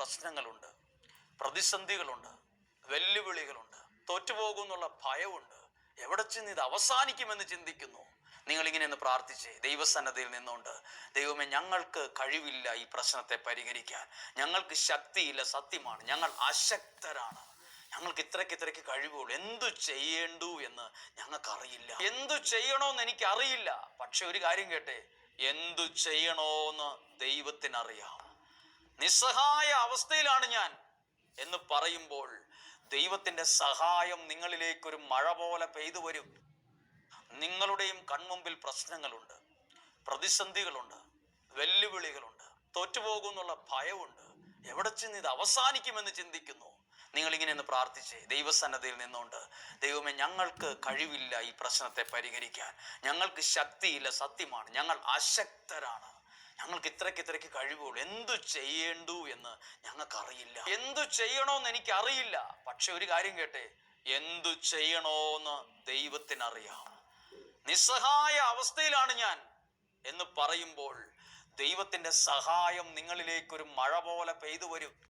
പ്രശ്നങ്ങളുണ്ട് പ്രതിസന്ധികളുണ്ട് വെല്ലുവിളികളുണ്ട് തോറ്റുപോകുമെന്നുള്ള ഭയമുണ്ട്. എവിടെ ചെന്ന് ഇത് അവസാനിക്കുമെന്ന് ചിന്തിക്കുന്നു? നിങ്ങളിങ്ങനെ ഒന്ന് പ്രാർത്ഥിച്ച്. ദൈവസന്നദ്ധയിൽ നിന്നുകൊണ്ട് ദൈവമേ ഞങ്ങൾക്ക് കഴിവില്ല ഈ പ്രശ്നത്തെ പരിഹരിക്കാൻ. ഞങ്ങൾക്ക് ശക്തിയില്ല സത്യമാണ്. ഞങ്ങൾ അശക്തരാണ്. ഞങ്ങൾക്ക് ഇത്രയ്ക്ക് ഇത്രയ്ക്ക് കഴിവുള്ളൂ. എന്തു ചെയ്യേണ്ടു എന്ന് ഞങ്ങൾക്കറിയില്ല. എന്തു ചെയ്യണോന്ന് എനിക്കറിയില്ല. പക്ഷെ ഒരു കാര്യം കേട്ടെ. എന്തു ചെയ്യണോന്ന് ദൈവത്തിനറിയാം. നിസ്സഹായ അവസ്ഥയിലാണ് ഞാൻ എന്ന് പറയുമ്പോൾ ദൈവത്തിന്റെ സഹായം നിങ്ങളിലേക്കൊരു മഴ പോലെ പെയ്തു വരും. നിങ്ങളുടെയും കൺമുമ്പിൽ പ്രശ്നങ്ങളുണ്ട് പ്രതിസന്ധികളുണ്ട് വെല്ലുവിളികളുണ്ട് തോറ്റുപോകുമെന്നുള്ള ഭയമുണ്ട് എവിടെ ചെന്ന് ഇത് അവസാനിക്കുമെന്ന് ചിന്തിക്കുന്നു? നിങ്ങൾ ഇങ്ങനെ ഒന്ന് പ്രാർത്ഥിച്ച്. ദൈവസന്നദ്ധയിൽ നിന്നുകൊണ്ട് ദൈവമേ ഞങ്ങൾക്ക് കഴിവില്ല ഈ പ്രശ്നത്തെ പരിഹരിക്കാൻ. ഞങ്ങൾക്ക് ശക്തിയില്ല സത്യമാണ്. ഞങ്ങൾ അശക്തരാണ്. ഞങ്ങൾക്ക് ഇത്രയ്ക്ക് ഇത്രയ്ക്ക് കഴിവുള്ളൂ. എന്തു ചെയ്യേണ്ടു എന്ന് ഞങ്ങൾക്കറിയില്ല. എന്തു ചെയ്യണോന്ന് എനിക്കറിയില്ല. പക്ഷെ ഒരു കാര്യം കേട്ടെ. എന്തു ചെയ്യണോന്ന് ദൈവത്തിനറിയാം. നിസ്സഹായ അവസ്ഥയിലാണ് ഞാൻ എന്ന് പറയുമ്പോൾ ദൈവത്തിന്റെ സഹായം നിങ്ങളിലേക്കൊരു മഴ പോലെ പെയ്തു വരും.